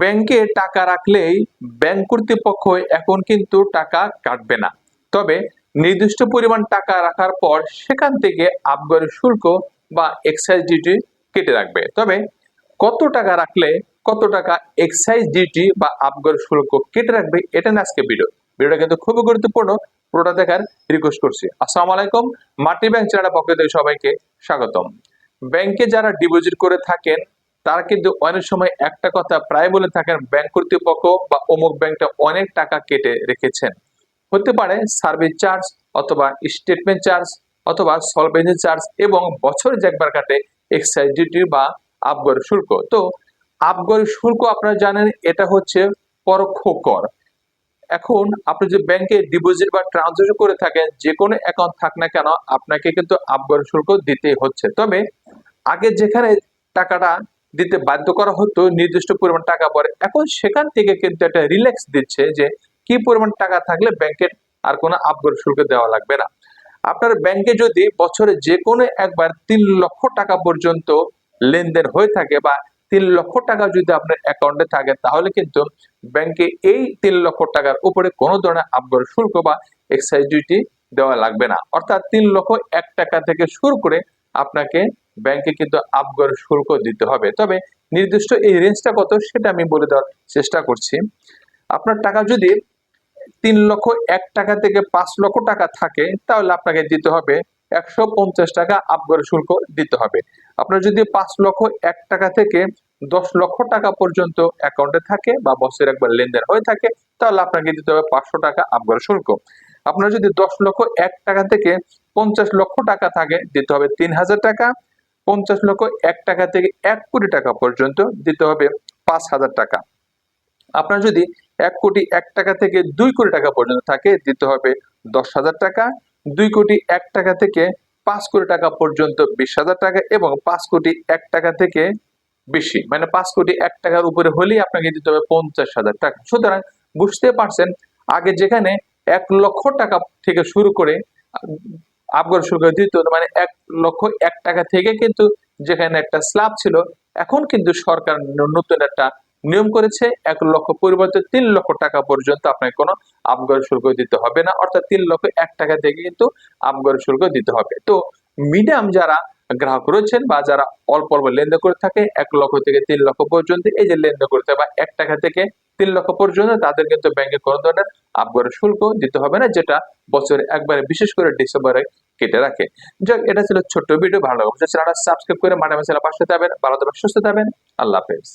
ব্যাংকে টাকা রাখলেই ব্যাংক কর্তৃপক্ষ এখন কিন্তু টাকা কাটবে না। তবে নির্দিষ্ট পরিমাণ টাকা রাখার পর সেখান থেকে আবগারি শুল্ক বা এক্সাইজ ডিউটি কেটে রাখবে। তবে কত টাকা রাখলে কত টাকা এক্সাইজ ডিউটি বা আবগারি শুল্ক কেটে রাখবে এটা না আজকে ভিডিও ভিডিওটা কিন্তু খুবই গুরুত্বপূর্ণ, পুরোটা দেখার রিকোয়েস্ট করছি। আসসালামু আলাইকুম, মাটি ব্যাংক চ্যানেলের পক্ষ থেকে সবাইকে স্বাগতম। ব্যাংকে যারা ডিপোজিট করে থাকেন তারা কিন্তু অনেক সময় একটা কথা প্রায় বলে থাকেন, ব্যাংক কর্তৃপক্ষ বা অমুক ব্যাংকটা অনেক টাকা কেটে রেখেছেন। হতে পারে সার্ভিস চার্জ অথবা স্টেটমেন্ট চার্জ অথবা সলভেন্সি চার্জ এবং বছরে যে একবার কাটে এক্সাইজ ডিউটি বা আবগর শুল্ক। তো আবগর শুল্ক আপনারা জানেন, এটা হচ্ছে পরোক্ষ কর। এখন আপনি যে ব্যাংকে ডিপোজিট বা ট্রানজাকশন করে থাকেন যে কোনো অ্যাকাউন্ট থাক না কেন, আপনাকে কিন্তু আবগর শুল্ক দিতে হচ্ছে। তবে আগে যেখানে টাকাটা দিতে বাধ্য করা হতো, নির্দিষ্ট পরিমাণ টাকা পরে। এখন সেখান থেকে কিন্তু একটা রিল্যাক্স দিচ্ছে যে, কি পরিমাণ টাকা থাকলে ব্যাংকের আর কোনো আবগর শুল্ক দেওয়া লাগবে না। আপনার ব্যাংকে যদি বছরে যে কোনো একবার তিন লক্ষ টাকা পর্যন্ত লেনদেন হয়ে থাকে বা তিন লক্ষ টাকা যদি আপনার অ্যাকাউন্টে থাকে, তাহলে কিন্তু ব্যাংকে এই তিন লক্ষ টাকার উপরে কোনো ধরনের আবগর শুল্ক বা এক্সাইজ ডিউটি দেওয়া লাগবে না। অর্থাৎ তিন লক্ষ এক টাকা থেকে শুরু করে আপনাকে ব্যাংকে কিন্তু আবগর শুল্ক দিতে হবে। তবে নির্দিষ্ট এই রেঞ্জটা কত সেটা আমি বলে দেওয়ার চেষ্টা করছি। আপনার টাকা যদি তিন লক্ষ এক টাকা থেকে পাঁচ লক্ষ টাকা থাকে, তাহলে আপনাকে দিতে হবে একশো পঞ্চাশ টাকা আবগর শুল্ক দিতে হবে। আপনার যদি পাঁচ লক্ষ এক টাকা থেকে দশ লক্ষ টাকা পর্যন্ত অ্যাকাউন্টে থাকে বা বছর একবার লেনদেন হয়ে থাকে, তাহলে আপনাকে দিতে হবে পাঁচশো টাকা আবগর শুল্ক। আপনার যদি দশ লক্ষ এক টাকা থেকে পঞ্চাশ লক্ষ টাকা থাকে, দিতে হবে তিন হাজার টাকা। পঞ্চাশ লক্ষ এক টাকা থেকে এক কোটি টাকা পর্যন্ত দিতে হবে পাঁচ হাজার টাকা। আপনার যদি এক কোটি এক টাকা থেকে দুই কোটি টাকা পর্যন্ত থাকে, দিতে হবে দশ হাজার টাকা। দুই কোটি এক টাকা থেকে পাঁচ কোটি টাকা পর্যন্ত বিশ হাজার টাকা এবং পাঁচ কোটি এক টাকা থেকে বেশি। মানে পাঁচ কোটি এক টাকার উপরে হলেই আপনাকে দিতে হবে পঞ্চাশ হাজার টাকা। সুতরাং বুঝতে পারছেন, আগে যেখানে এক লক্ষ টাকা থেকে শুরু করে আবগর শুল্ক দিত মানে এক লক্ষ এক টাকা থেকে কিন্তু যেখানে একটা স্ল্যাব ছিল, এখন কিন্তু সরকার নতুন একটা নিয়ম করেছে, এক লক্ষ পরিবর্তে তিন লক্ষ টাকা পর্যন্ত আপনাকে কোনো আবগর শুল্ক দিতে হবে না, অর্থাৎ তিন লক্ষ এক টাকা থেকে কিন্তু আবগর শুল্ক দিতে হবে। তো মিডিয়াম যারা গ্রাহক রয়েছেন বা যারা অল্প অল্প লেনদেন করে থাকে, এক লক্ষ থেকে তিন লক্ষ পর্যন্ত এই যে লেনদেন করতে বা এক টাকা থেকে তিন লক্ষ পর্যন্ত, তাদের কিন্তু ব্যাংকে কোনো ধরনের আবগর শুল্ক দিতে হবে না, যেটা বছরে একবারে বিশেষ করে ডিসেম্বরে কেটে রাখে। যাক, এটা ছিল ছোট্ট ভিডিও, ভালো লাগবে সাবস্ক্রাইব করে মাঠে মাসে পাশে থাকবেন, ভালো থাকবেন, সুস্থ থাকবেন, আল্লাহ হাফেজ।